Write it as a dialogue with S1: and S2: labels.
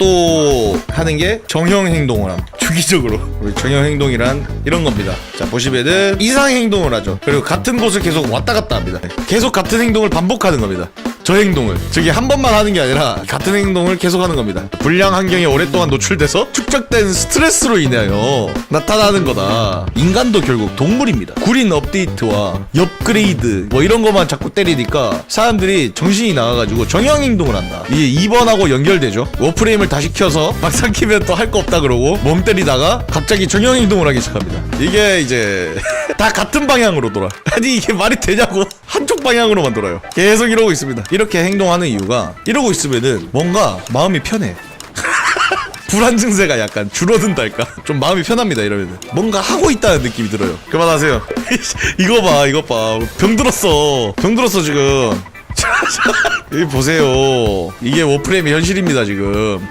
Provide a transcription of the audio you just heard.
S1: 또 하는 게 정형 행동을 함. 주기적으로. 우리 정형 행동이란 이런 겁니다. 자, 보시면은 이상 행동을 하죠. 그리고 같은 곳을 계속 왔다 갔다 합니다. 계속 같은 행동을 반복하는 겁니다. 저 행동을. 저기 한 번만 하는 게 아니라 같은 행동을 계속 하는 겁니다. 불량 환경에 오랫동안 노출돼서 축적된 스트레스로 인하여 나타나는 거다. 인간도 결국 동물입니다. 구린 업데이트와 업그레이드 뭐 이런 것만 자꾸 때리니까 사람들이 정신이 나가가지고 정형 행동을 한다. 이게 2번하고 연결되죠. 워프레임을 다시 켜서 막상 키면 또 할 거 없다 그러고 멍 때리다가 갑자기 정형 행동을 하기 시작합니다. 이게 이제 다 같은 방향으로 돌아. 아니 이게 말이 되냐고 한쪽 방향으로만 돌아요. 계속 이러고 있습니다. 이렇게 행동하는 이유가 이러고 있으면은 뭔가 마음이 편해. 불안 증세가 약간 줄어든달까? 좀 마음이 편합니다 이러면 뭔가 하고 있다는 느낌이 들어요. 그만하세요. 이거 봐, 이거 봐. 병 들었어. 병 들었어 지금. 여기 보세요. 이게 워프레임의 현실입니다 지금.